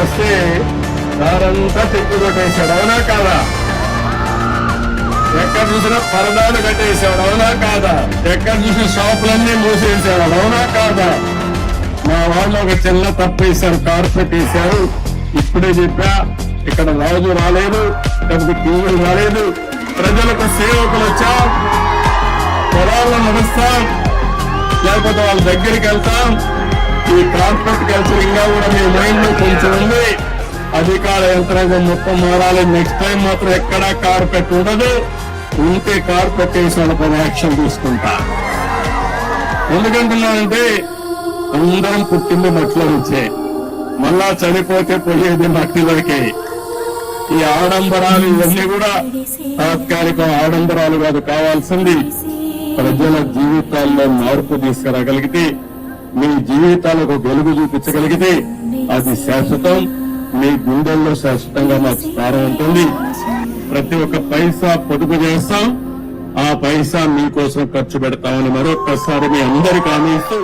వస్తే దారంతా తిప్పి కొట్టేశాడు. అవునా కాదా? ఎక్కడ చూసినా పరదాలు కట్టేసాడు అవునా కాదా? ఎక్కడ చూసిన షాపులన్నీ మూసేసాడు అవునా కాదా? మా వాళ్ళు ఒక చిన్న తప్పు వేశారు. కార్పెట్ వేశారు. ఇప్పుడే చెప్పా ఇక్కడ రాజు రాలేదు లేకపోతే టీవీలు రాలేదు. ప్రజలకు సేవకులు వచ్చా. పొలాల్లో నడుస్తాం. లేకపోతే వాళ్ళ దగ్గరికి వెళ్తాం. ఈ ట్రాన్స్పోర్ట్ కల్చర్గా కూడా మీ మైండ్లో కొంచెం ఉంది. అధికార యంత్రాంగం మొత్తం మారాలి. నెక్స్ట్ టైం మాత్రం ఎక్కడా కార్పెట్ ఉండదు. ఉంటే కార్పెట్ వేసి యాక్షన్ తీసుకుంటా. ఎందుకంటున్నానంటే అందరం పుట్టింది మట్టిలో నుంచే. మళ్ళా చనిపోతే పోయేది మట్టిలోకి ఈ ఆడంబరాలు ఇవన్నీ కూడా తాత్కాలిక ఆడంబరాలు కాదు కావాల్సింది ప్రజల జీవితాల్లో మార్పు తీసుకురాగలిగితే మీ జీవితాలకు వెలుగు చూపించగలిగితే అది శాశ్వతం. మీ గుండెల్లో శాశ్వతంగా మాకు స్థానం ఉంటుంది. ప్రతి ఒక్క పైసా పొదుపు చేస్తాం. ఆ పైసా మీకోసం ఖర్చు పెడతామని మరొక్కసారి మీ అందరికీ హామీ ఇస్తూ